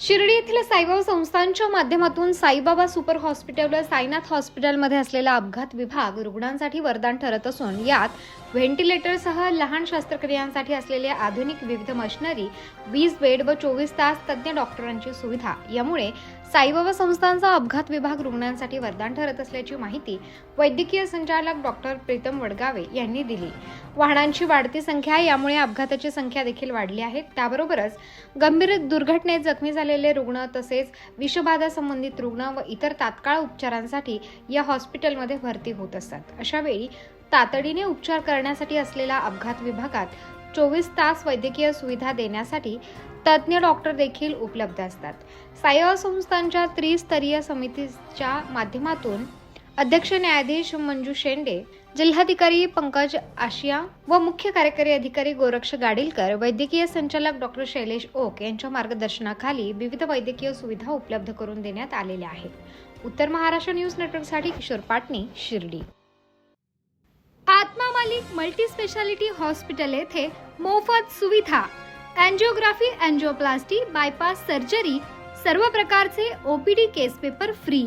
शिर्डी येथील साईबाबा संस्थांच्या माध्यमातून साईबाबा सुपर हॉस्पिटल व साईनाथ हॉस्पिटलमध्ये असलेला अपघात विभाग रुग्णांसाठी वरदान ठरत असून यात व्हेंटिलेटरसह लहान शस्त्रक्रियांसाठी असलेले आधुनिक विविध मशिनरी वीस बेड व चोवीस तास तज्ज्ञ डॉक्टरांची सुविधा यामुळे साईबाबा संस्थांचा अपघात विभाग रुग्णांसाठी वरदान ठरत असल्याची माहिती वैद्यकीय संचालक डॉक्टर प्रीतम वडगावे यांनी दिली. वाहनांची वाढती संख्या यामुळे अपघाताची संख्या देखील वाढली आहे. त्याबरोबरच गंभीर दुर्घटनेत जखमी झालेले रुग्ण तसेच विषबाधा संबंधित रुग्ण व इतर तात्काळ उपचारांसाठी या हॉस्पिटलमध्ये भरती होत असतात. अशा वेळी तातडीने उपचार करण्यासाठी असलेल्या अपघात विभागात चोवीस तास वैद्यकीय सुविधा देण्यासाठी तज्ज्ञ डॉक्टर देखील उपलब्ध असतात. सायवा संस्थांच्या त्रिस्तरीय समितीच्या माध्यमातून अध्यक्ष न्यायाधीश मंजू शेंडे जिल्हाधिकारी पंकज आशिया व मुख्य कार्यकारी अधिकारी गोरक्ष गाडीलकर वैद्यकीय संचालक डॉक्टर शैलेश ओक यांच्या मार्गदर्शनाखाली विविध वैद्यकीय सुविधा उपलब्ध करून देण्यात आलेल्या आहेत. उत्तर महाराष्ट्र न्यूज नेटवर्कसाठी Kishor Patni Shirdi. Atma Malik multi speciality hospital येथे मोफत सुविधा अँजिओग्राफी अँजिओप्लास्टी बायपास सर्जरी सर्व प्रकारचे OPD case paper free.